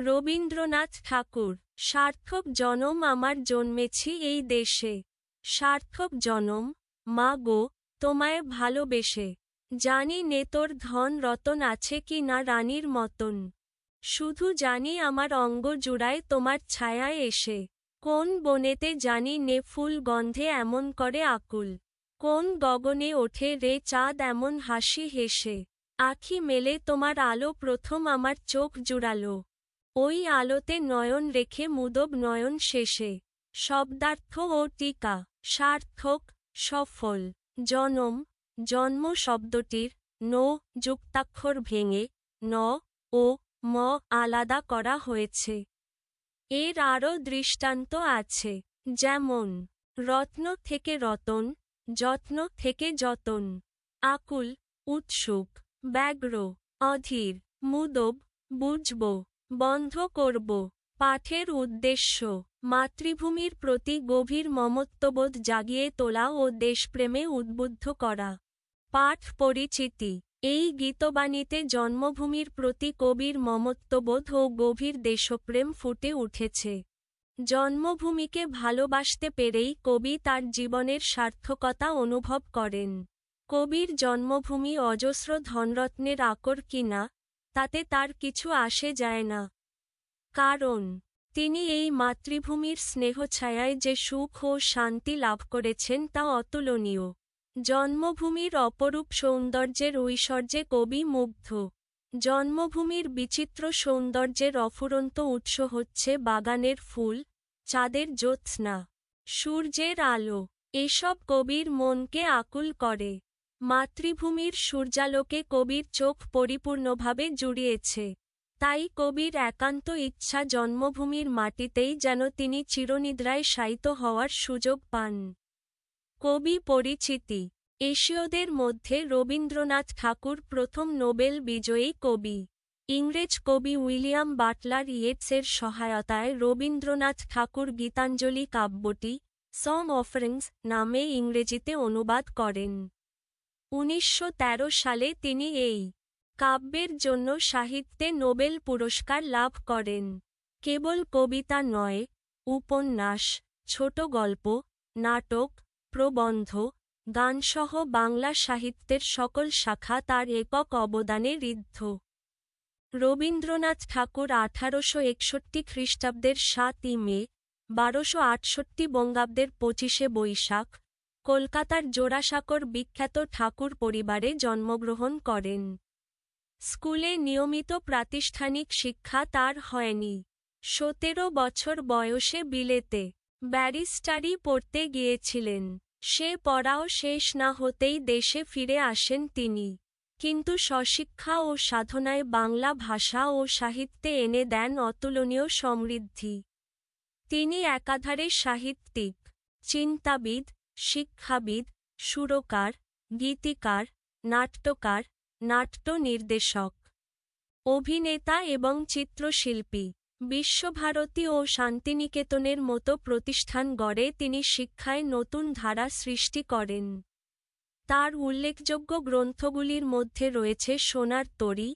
রবীন্দ্রনাথ ঠাকুর, সার্থক জনম আমার জন্মেছি এই দেশে। সার্থক জনম, মা গো, তোমায় ভালোবেসে। জানি নে তোর ধন রতন আছে কি না রানীর মতন। শুধু জানি আমার অঙ্গ জুড়ায় তোমার ছায়ায় এসে। কোন বনেতে জানি নে ফুল গন্ধে এমন করে আকুল। কোন গগনে ওঠে রে চাঁদ এমন হাসি হেসে। আখি মেলে তোমার আলো প্রথম আমার চোখ জুড়ালো। ওই আলোতে নয়ন রেখে মুদব নয়ন শেষে। শব্দার্থ ও টিকা, সার্থক, সফল। জনম, জন্ম শব্দটির নো যুক্তাক্ষর ভেঙে, ন ও ম আলাদা করা হয়েছে। এর আরও দৃষ্টান্ত আছে, যেমন, রত্ন থেকে রতন, যত্ন থেকে যতন। আকুল, উৎসুক, ব্যগ্র, অধীর, মুদব, বুঝব। বন্ধ করব। পাঠের উদ্দেশ্য, মাতৃভূমির প্রতি গভীর মমত্ববোধ জাগিয়ে তোলা ও দেশপ্রেমে উদ্বুদ্ধ করা। পাঠ পরিচিতি, এই গীতবাণীতে জন্মভূমির প্রতি কবির মমত্ববোধ ও গভীর দেশপ্রেম ফুটে উঠেছে। জন্মভূমিকে ভালোবাসতে পেরেই কবি তার জীবনের সার্থকতা অনুভব করেন। কবির জন্মভূমি অজস্র ধনরত্নের আকর কিনা তাতে তার কিছু আসে যায় না। কারণ, তিনি এই মাতৃভূমির স্নেহছায়ায় যে সুখ ও শান্তি লাভ করেছেন তা অতুলনীয়। জন্মভূমির অপরূপ সৌন্দর্যের ঐশ্বর্যে কবি মুগ্ধ। জন্মভূমির বিচিত্র সৌন্দর্যের অফুরন্ত উৎস হচ্ছে বাগানের ফুল, চাঁদের জ্যোৎস্না, সূর্যের আলো। এসব কবির মনকে আকুল করে। মাতৃভূমির সূর্যালোকে কবির চোখ পরিপূর্ণভাবে জুড়িয়েছে। তাই কবির একান্ত ইচ্ছা জন্মভূমির মাটিতেই যেন তিনি চিরনিদ্রায় শায়িত হওয়ার সুযোগ পান। কবি পরিচিতি। এশীয়দের মধ্যে রবীন্দ্রনাথ ঠাকুর প্রথম নোবেল বিজয়ী কবি। ইংরেজ কবি উইলিয়াম বাটলার ইয়েটসের সহায়তায় রবীন্দ্রনাথ ঠাকুর গীতাঞ্জলি কাব্যটি সং অফারিংস নামে ইংরেজিতে অনুবাদ করেন। উনিশশো তেরো সালে তিনি এই কাব্যের জন্য সাহিত্যে নোবেল পুরস্কার লাভ করেন। কেবল কবিতা নয়, উপন্যাস, ছোট গল্প, নাটক, প্রবন্ধ, গানসহ বাংলা সাহিত্যের সকল শাখা তার একক অবদানে ঋদ্ধ। রবীন্দ্রনাথ ঠাকুর আঠারোশো একষট্টি খ্রিস্টাব্দের সাতই মে, বারোশো আটষট্টি বঙ্গাব্দের পঁচিশে বৈশাখ কলকাতার জোড়াসাঁকর বিখ্যাত ঠাকুর পরিবারে জন্মগ্রহণ করেন। স্কুলে নিয়মিত প্রাতিষ্ঠানিক শিক্ষা তার হয়নি। সতেরো বছর বয়সে বিলেতে ব্যারিস্টারি পড়তে গিয়েছিলেন। সে পড়াও শেষ না হতেই দেশে ফিরে আসেন তিনি। কিন্তু স্বশিক্ষা ও সাধনায় বাংলা ভাষা ও সাহিত্যে এনে দেন অতুলনীয় সমৃদ্ধি। তিনি একাধারে সাহিত্যিক, চিন্তাবিদ শিক্ষাবিদ, সুরকার, গীতিকার, নাট্যকার নাট্য নির্দেশক অভিনেতা এবং চিত্রশিল্পী। বিশ্বভারতী ও শান্তিনিকেতনের মতো প্রতিষ্ঠান গড়ে তিনি শিক্ষায় নতুন ধারা সৃষ্টি করেন। তার উল্লেখযোগ্য গ্রন্থগুলির মধ্যে রয়েছে সোনার তরী,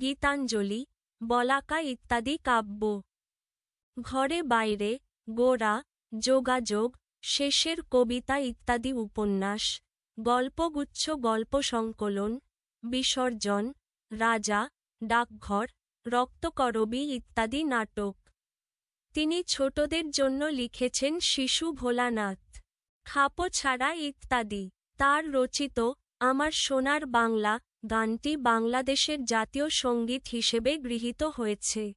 গীতাঞ্জলি, বলাকা ইত্যাদি কাব্য। ঘরে বাইরে, গোড়া, যোগাযোগ শেষের কবিতা ইত্যাদি উপন্যাস, গল্পগুচ্ছ, গল্প সংকলন, বিসর্জন, রাজা, ডাকঘর, রক্তকরবী ইত্যাদি নাটক। তিনি ছোটদের জন্য লিখেছেন শিশু ভোলানাথ, খাপো ছাড়া ইত্যাদি। তার রচিত আমার সোনার বাংলা গানটি বাংলাদেশের জাতীয় সংগীত হিসেবে গৃহীত হয়েছে।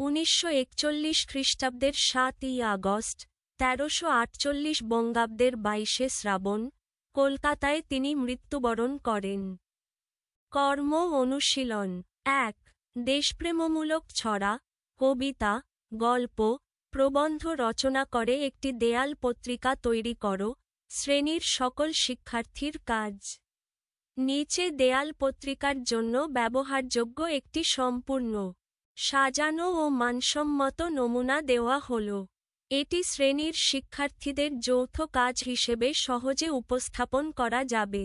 উনিশশো একচল্লিশ খ্রিস্টাব্দের সাতই আগস্ট তেরোশো আটচল্লিশ বঙ্গাব্দের বাইশে শ্রাবণ, কলকাতায় তিনি মৃত্যুবরণ করেন। কর্ম অনুশীলন, এক, দেশপ্রেমমূলক ছড়া, কবিতা, গল্প, প্রবন্ধ রচনা করে একটি দেয়াল পত্রিকা তৈরি করো, শ্রেণির সকল শিক্ষার্থীর কাজ। নিচে দেয়াল পত্রিকার জন্য ব্যবহারযোগ্য একটি সম্পূর্ণ, সাজানো ও মানসম্মত নমুনা দেওয়া হল। এটি শ্রেণির শিক্ষার্থীদের যৌথ কাজ হিসেবে সহজে উপস্থাপন করা যাবে।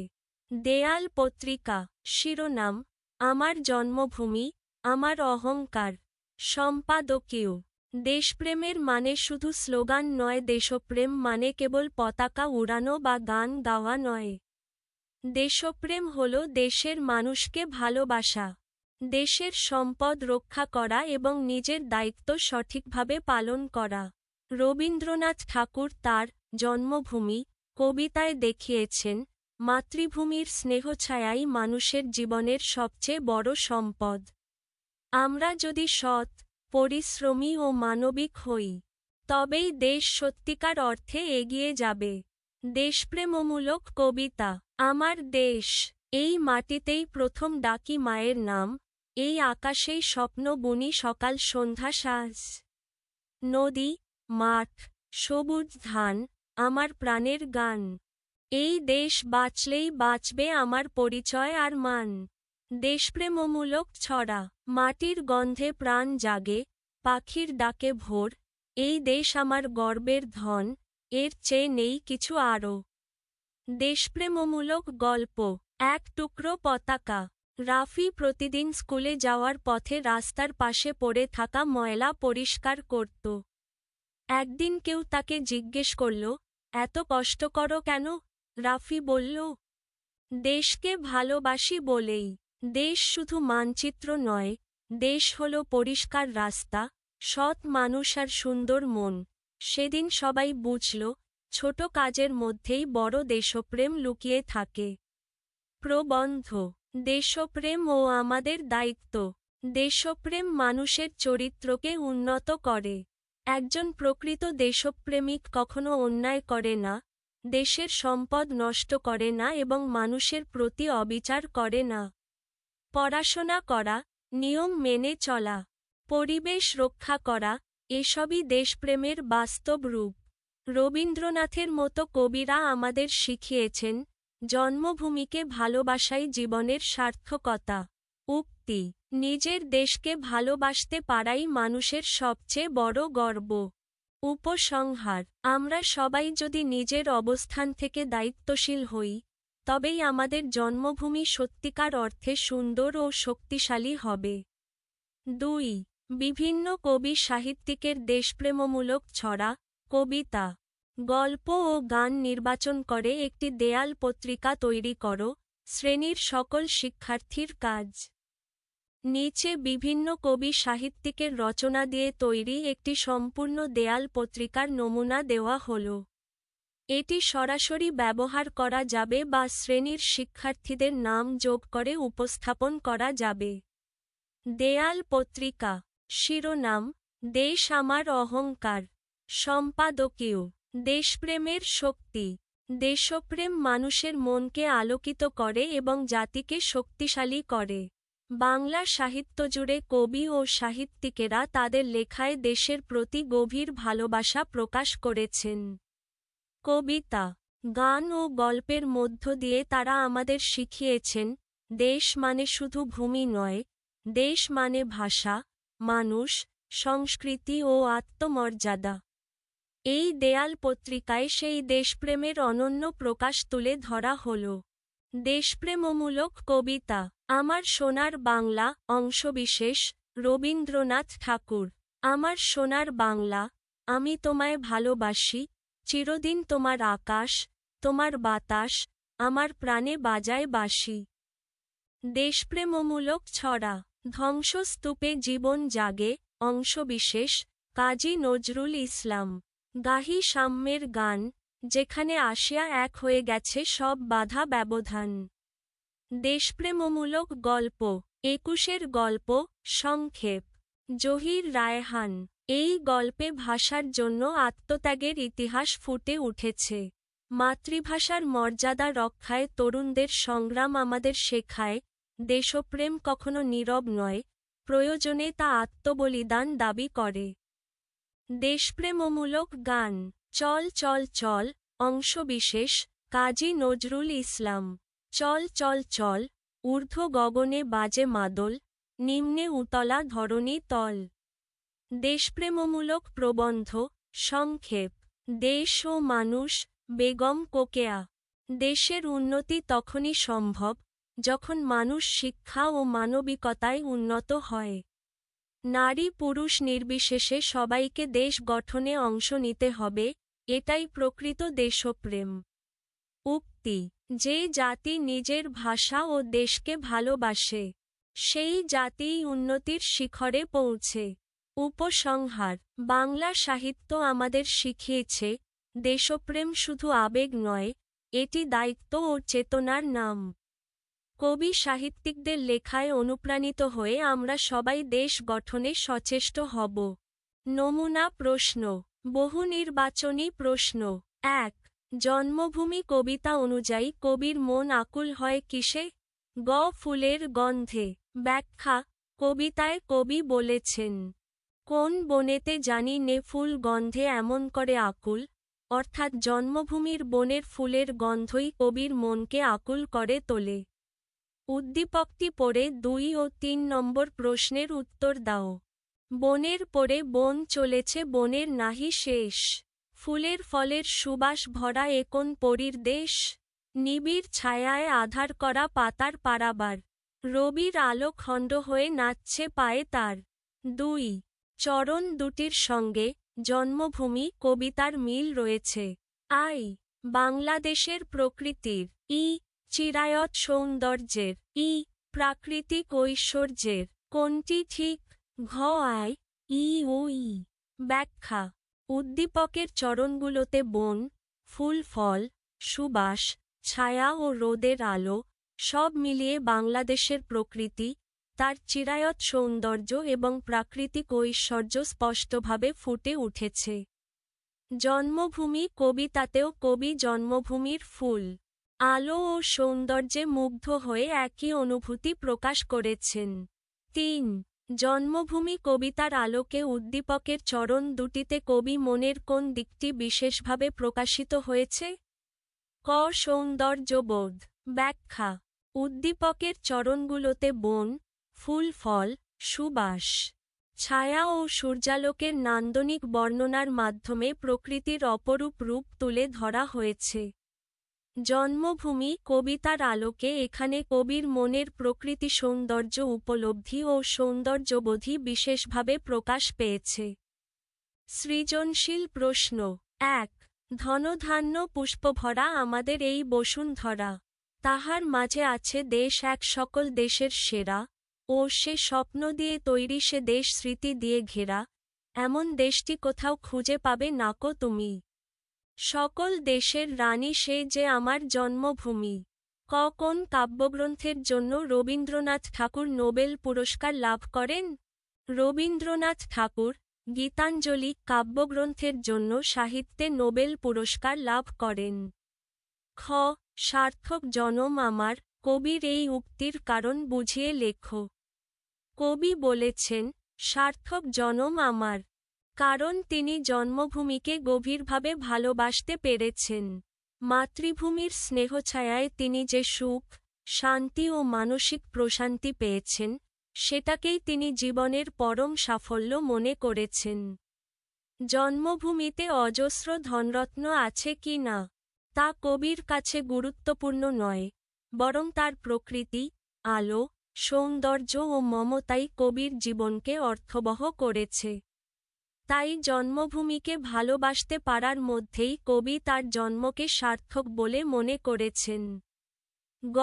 দেয়াল পত্রিকা, শিরোনাম, আমার জন্মভূমি, আমার অহংকার, সম্পাদকীয়, দেশপ্রেমের মানে শুধু স্লোগান নয়, দেশপ্রেম মানে কেবল পতাকা উড়ানো বা গান গাওয়া নয়। দেশপ্রেম হল দেশের মানুষকে ভালোবাসা, দেশের সম্পদ রক্ষা করা এবং নিজের দায়িত্ব সঠিকভাবে পালন করা। রবীন্দ্রনাথ ঠাকুর তার জন্মভূমি কবিতায় দেখিয়েছেন, মাতৃভূমির স্নেহছায়াই মানুষের জীবনের সবচেয়ে বড় সম্পদ। আমরা যদি সৎ, পরিশ্রমী ও মানবিক হই, তবেই দেশ সত্যিকার অর্থে এগিয়ে যাবে। দেশপ্রেমমূলক কবিতা, আমার দেশ এই মাটিতেই প্রথম ডাকি মায়ের নাম, এই আকাশেই স্বপ্ন বুনি সকাল সন্ধ্যা সাজ। নদী মাঠ, সবুজ ধান, আমার প্রাণের গান। এই দেশ বাঁচলেই বাঁচবে আমার পরিচয় আর মান। দেশপ্রেমমূলক ছড়া, মাটির গন্ধে প্রাণ জাগে, পাখির ডাকে ভোর, এই দেশ আমার গর্বের ধন, এর চেয়ে নেই কিছু আরও। দেশপ্রেমমূলক গল্প, এক টুকরো পতাকা। রাফি প্রতিদিন স্কুলে যাওয়ার পথে রাস্তার পাশে পড়ে থাকা ময়লা পরিষ্কার করত। একদিন কেউ তাকে জিজ্ঞেস করল, এত কষ্ট করো কেন? রাফি বলল, দেশকে ভালোবাসি বলেই। দেশ শুধু মানচিত্র নয়, দেশ হল পরিষ্কার রাস্তা, সৎ মানুষ আর সুন্দর মন। সেদিন সবাই বুঝল, ছোট কাজের মধ্যেই বড় দেশপ্রেম লুকিয়ে থাকে। প্রবন্ধ, দেশপ্রেম ও আমাদের দায়িত্ব। দেশপ্রেম মানুষের চরিত্রকে উন্নত করে। একজন প্রকৃত দেশপ্রেমিক কখনো অন্যায় করে না, দেশের সম্পদ নষ্ট করে না এবং মানুষের প্রতি অবিচার করে না। পড়াশোনা করা, নিয়ম মেনে চলা, পরিবেশ রক্ষা করা, এসবই দেশপ্রেমের বাস্তব রূপ। রবীন্দ্রনাথের মতো কবিরা আমাদের শিখিয়েছেন, জন্মভূমিকে ভালোবাসাই জীবনের সার্থকতা, উক্তি। নিজের দেশকে ভালোবাসতে পারাই মানুষের সবচেয়ে বড় গর্ব। উপসংহার, আমরা সবাই যদি নিজের অবস্থান থেকে দায়িত্বশীল হই, তবেই আমাদের জন্মভূমি সত্যিকার অর্থে সুন্দর ও শক্তিশালী হবে। দুই, বিভিন্ন কবি সাহিত্যিকের দেশপ্রেমমূলক ছড়া, কবিতা, গল্প ও গান নির্বাচন করে একটি দেয়াল পত্রিকা তৈরি করো, শ্রেণির সকল শিক্ষার্থীর কাজ। নিচে বিভিন্ন কবি সাহিত্যিকের রচনা দিয়ে তৈরি একটি সম্পূর্ণ দেয়াল পত্রিকার নমুনা দেওয়া হল। এটি সরাসরি ব্যবহার করা যাবে বা শ্রেণির শিক্ষার্থীদের নাম যোগ করে উপস্থাপন করা যাবে। দেয়াল পত্রিকা, শিরোনাম, দেশ আমার অহংকার, সম্পাদকীয়, দেশপ্রেমের শক্তি, দেশপ্রেম মানুষের মনকে আলোকিত করে এবং জাতিকে শক্তিশালী করে। বাংলা সাহিত্য জুড়ে কবি ও সাহিত্যিকেরা তাদের লেখায় দেশের প্রতি গভীর ভালোবাসা প্রকাশ করেছেন। কবিতা, গান ও গল্পের মধ্য দিয়ে তারা আমাদের শিখিয়েছেন, দেশ মানে শুধু ভূমি নয়, দেশ মানে ভাষা, মানুষ, সংস্কৃতি ও আত্মমর্যাদা। এই দেয়াল পত্রিকায় সেই দেশপ্রেমের অনন্য প্রকাশ তুলে ধরা হল। দেশপ্রেমমূলক কবিতা, আমার সোনার বাংলা, অংশবিশেষ, রবীন্দ্রনাথ ঠাকুর। আমার সোনার বাংলা, আমি তোমায় ভালোবাসি, চিরদিন তোমার আকাশ, তোমার বাতাস, আমার প্রাণে বাজায় বাসি দেশপ্রেমমূলক ছড়া, ধ্বংসস্তূপে জীবন জাগে, অংশবিশেষ, কাজী নজরুল ইসলাম। গাহি সাম্যের গান যেখানে আসিয়া এক হয়ে গেছে সব বাধা ব্যবধান। দেশপ্রেমমূলক গল্প, একুশের গল্প, সংক্ষেপ। জহির রায়হান, এই গল্পে ভাষার জন্য আত্মত্যাগের ইতিহাস ফুটে উঠেছে। মাতৃভাষার মর্যাদা রক্ষায় তরুণদের সংগ্রাম আমাদের শেখায়, দেশপ্রেম কখনো নীরব নয়, প্রয়োজনে তা আত্মবলিদান দাবি করে। দেশপ্রেমমূলক গান চল চল চল, অংশবিশেষ, কাজী নজরুল ইসলাম। চল চল চল, ঊর্ধ্ব গগনে বাজে মাদল, নিম্নে উতলা ধরণী তল। দেশপ্রেমমূলক প্রবন্ধ, সংক্ষেপ। দেশ ও মানুষ, বেগম কোকেয়া। দেশের উন্নতি তখনই সম্ভব, যখন মানুষ শিক্ষা ও মানবিকতায় উন্নত হয়। নারী পুরুষ নির্বিশেষে সবাইকে দেশ গঠনে অংশ নিতে হবে এটাই প্রকৃত দেশপ্রেম। উক্তি, যে জাতি নিজের ভাষা ও দেশকে ভালোবাসে, সেই জাতিই উন্নতির শিখরে পৌঁছে। উপসংহার, বাংলা সাহিত্য আমাদের শিখিয়েছে, দেশপ্রেম শুধু আবেগ নয়, এটি দায়িত্ব ও চেতনার নাম। কবি সাহিত্যিকদের লেখায় অনুপ্রাণিত হয়ে আমরা সবাই দেশ গঠনে সচেষ্ট হব। নমুনা প্রশ্ন বহু নির্বাচনী প্রশ্ন। এক, জন্মভূমি কবিতা অনুযায়ী কবির মন আকুল হয় কিসে? গ, ফুলের গন্ধে। ব্যাখ্যা, কবিতায় কবি বলেছেন, কোন বনেতে জানি নে ফুল গন্ধে এমন করে আকুল? অর্থাৎ জন্মভূমির বনের ফুলের গন্ধই কবির মনকে আকুল করে তোলে। উদ্দীপকটি পড়ে দুই ও তিন নম্বর প্রশ্নের উত্তর দাও। বনের পরে বন চলেছে, বনের নাহি শেষ। ফুলের ফলের সুবাস ভরা একন পরীর দেশ? নিবিড় ছায়ায় আধার করা পাতার পারাবার। রবির আলো খণ্ড হয়ে নাচছে পায়ে তার। দুই, চরণ দুটির সঙ্গে জন্মভূমি কবিতার মিল রয়েছে। আই, বাংলাদেশের প্রকৃতির। ই, চিরায়ত সৌন্দর্যের। ই, প্রাকৃতিক ঐশ্বর্যের। কোনটি ঠিক ঘ আয় ই ও ই ব্যাখ্যা, উদ্দীপকের চরণগুলোতে বন, ফুল, ফল, সুবাস, ছায়া ও রোদের আলো, সব মিলিয়ে বাংলাদেশের প্রকৃতি, তার চিরায়ত সৌন্দর্য এবং প্রাকৃতিক ঐশ্বর্য স্পষ্টভাবে ফুটে উঠেছে। জন্মভূমি কবিতাতেও কবি জন্মভূমির ফুল, আলো ও সৌন্দর্যে মুগ্ধ হয়ে একই অনুভূতি প্রকাশ করেছেন। তিন জন্মভূমি কবিতার আলোকে উদ্দীপকের চরণ দুটিতে কবি মনের কোন দিকটি বিশেষভাবে প্রকাশিত হয়েছে? ক. সৌন্দর্যবোধ। ব্যাখ্যা। উদ্দীপকের চরণগুলোতে বন, ফুল, ফল, সুবাস, ছায়া ও সূর্যালোকের নান্দনিক বর্ণনার মাধ্যমে প্রকৃতির অপরূপ রূপ তুলে ধরা হয়েছে। জন্মভূমি কবিতার আলোকে এখানে কবির মনের প্রকৃতি সৌন্দর্য উপলব্ধি ও সৌন্দর্যবোধি বিশেষভাবে প্রকাশ পেয়েছে। সৃজনশীল প্রশ্ন। এক, ধনধান্য পুষ্পভরা আমাদের এই বসুন্ধরা। তাহার মাঝে আছে দেশ এক সকল দেশের সেরা। ও সে স্বপ্ন দিয়ে তৈরি সে দেশ স্মৃতি দিয়ে ঘেরা। এমন দেশটি কোথাও খুঁজে পাবে নাকো তুমি। সকল দেশের রানী সে যে আমার জন্মভূমি। ক কোন কাব্যগ্রন্থের জন্য রবীন্দ্রনাথ ঠাকুর নোবেল পুরস্কার লাভ করেন? রবীন্দ্রনাথ ঠাকুর গীতাঞ্জলি কাব্যগ্রন্থের জন্য সাহিত্যে নোবেল পুরস্কার লাভ করেন। খ সার্থক জনম আমার, কবির এই উক্তির কারণ বুঝিয়ে লেখো। কবি বলেছেন, সার্থক জনম আমার। কারণ তিনি জন্মভূমিকে গভীরভাবে ভালোবাসতে পেরেছেন। মাতৃভূমির স্নেহছায়ায় তিনি যে সুখ, শান্তি ও মানসিক প্রশান্তি পেয়েছেন, সেটাকেই তিনি জীবনের পরম সাফল্য মনে করেছেন। জন্মভূমিতে অজস্র ধনরত্ন আছে কি না, তা কবির কাছে গুরুত্বপূর্ণ নয়, বরং তার প্রকৃতি, আলো, সৌন্দর্য ও মমতাই কবির জীবনকে অর্থবহ করেছে। তাই জন্মভূমিকে ভালোবাসতে পারার মধ্যেই কবি তার জন্মকে সার্থক বলে মনে করেছেন। গ.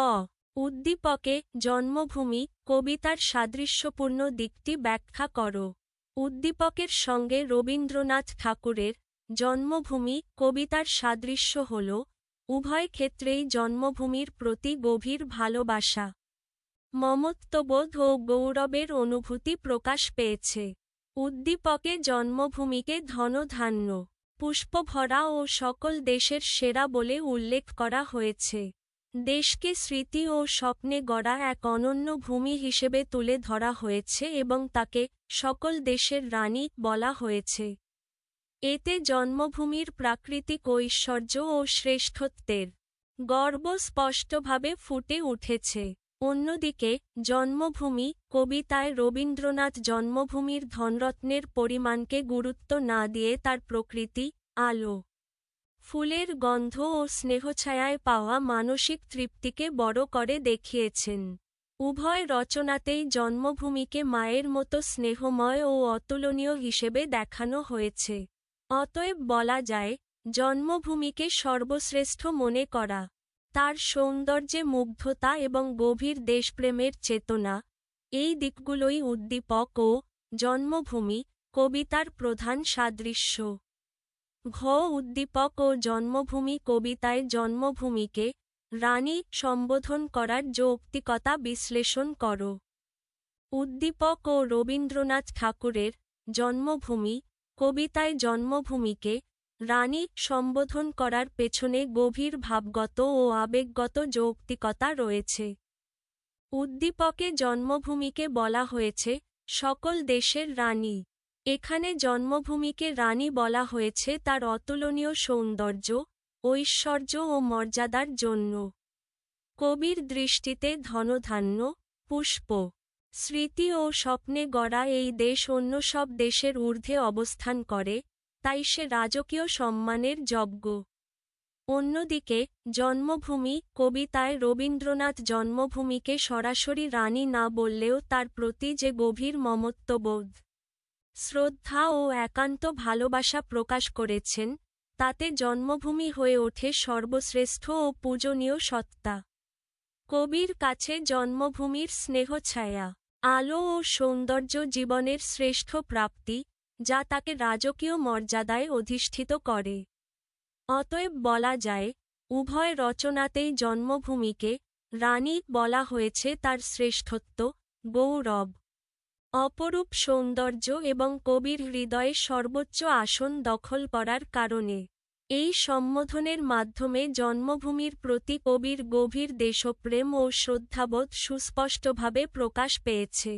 উদ্দীপকে জন্মভূমি, কবিতার সাদৃশ্যপূর্ণ দিকটি ব্যাখ্যা কর। উদ্দীপকের সঙ্গে রবীন্দ্রনাথ ঠাকুরের জন্মভূমি, কবিতার সাদৃশ্য হল, উভয় ক্ষেত্রেই জন্মভূমির প্রতি গভীর ভালোবাসা। মমত্ববোধ ও গৌরবের অনুভূতি প্রকাশ পেয়েছে। উদ্দীপকে জন্মভূমিকে ধনধান্য, পুষ্পভরা ও সকল দেশের সেরা বলে উল্লেখ করা হয়েছে। দেশকে স্মৃতি ও স্বপ্নে গড়া এক অনন্য ভূমি হিসেবে তুলে ধরা হয়েছে এবং তাকে সকল দেশের রানী বলা হয়েছে। এতে জন্মভূমির প্রাকৃতিক ঐশ্বর্য ও শ্রেষ্ঠত্বের গর্ব স্পষ্টভাবে ফুটে উঠেছে। অন্যদিকে, জন্মভূমি, কবিতায় রবীন্দ্রনাথ জন্মভূমির ধনরত্নের পরিমাণকে গুরুত্ব না দিয়ে তার প্রকৃতি, আলো, ফুলের গন্ধ ও স্নেহছায়ায় পাওয়া মানসিক তৃপ্তিকে বড় করে দেখিয়েছেন। উভয় রচনাতেই জন্মভূমিকে মায়ের মতো স্নেহময় ও অতুলনীয় হিসেবে দেখানো হয়েছে। অতএব বলা যায়, জন্মভূমিকে সর্বশ্রেষ্ঠ মনে করা তার সৌন্দর্যে মুগ্ধতা এবং গভীর দেশপ্রেমের চেতনা। এই দিকগুলোই উদ্দীপক ও জন্মভূমি, কবিতার প্রধান সাদৃশ্য। ঘ উদ্দীপক ও জন্মভূমি কবিতায় জন্মভূমিকে রানী সম্বোধন করার যৌক্তিকতা বিশ্লেষণ কর। উদ্দীপক ও রবীন্দ্রনাথ ঠাকুরের জন্মভূমি, কবিতায় জন্মভূমিকে রানী সম্বোধন করার পেছনে গভীর ভাবগত ও আবেগগত যৌক্তিকতা রয়েছে। উদ্দীপকে জন্মভূমিকে বলা হয়েছে, সকল দেশের রানী। এখানে জন্মভূমিকে রানী বলা হয়েছে তার অতুলনীয় সৌন্দর্য, ঐশ্বর্য ও মর্যাদার জন্য। কবির দৃষ্টিতে ধনধান্য, পুষ্প। স্মৃতি ও স্বপ্নে গড়া এই দেশ অন্য সব দেশের ঊর্ধ্বে অবস্থান করে তাই সে রাজকীয় সম্মানের যজ্ঞ। অন্যদিকে, জন্মভূমি, কবিতায় রবীন্দ্রনাথ জন্মভূমিকে সরাসরি রানী না বললেও তার প্রতি যে গভীর মমত্ববোধ, শ্রদ্ধা ও একান্ত ভালোবাসা প্রকাশ করেছেন, তাতে জন্মভূমি হয়ে ওঠে সর্বশ্রেষ্ঠ ও পূজনীয় সত্তা। কবির কাছে জন্মভূমির স্নেহছায়া, আলো ও সৌন্দর্য জীবনের শ্রেষ্ঠ প্রাপ্তি যা তাকে রাজকীয় মর্যাদায় অধিষ্ঠিত করে। অতএব বলা যায়, উভয় রচনাতেই জন্মভূমিকে রানী বলা হয়েছে তার শ্রেষ্ঠত্ব, গৌরব। অপরূপ সৌন্দর্য এবং কবির হৃদয়ে সর্বোচ্চ আসন দখল করার কারণে, এই সম্বোধনের মাধ্যমে জন্মভূমির প্রতি কবির গভীর দেশপ্রেম ও শ্রদ্ধাবোধ সুস্পষ্টভাবে প্রকাশ পেয়েছে।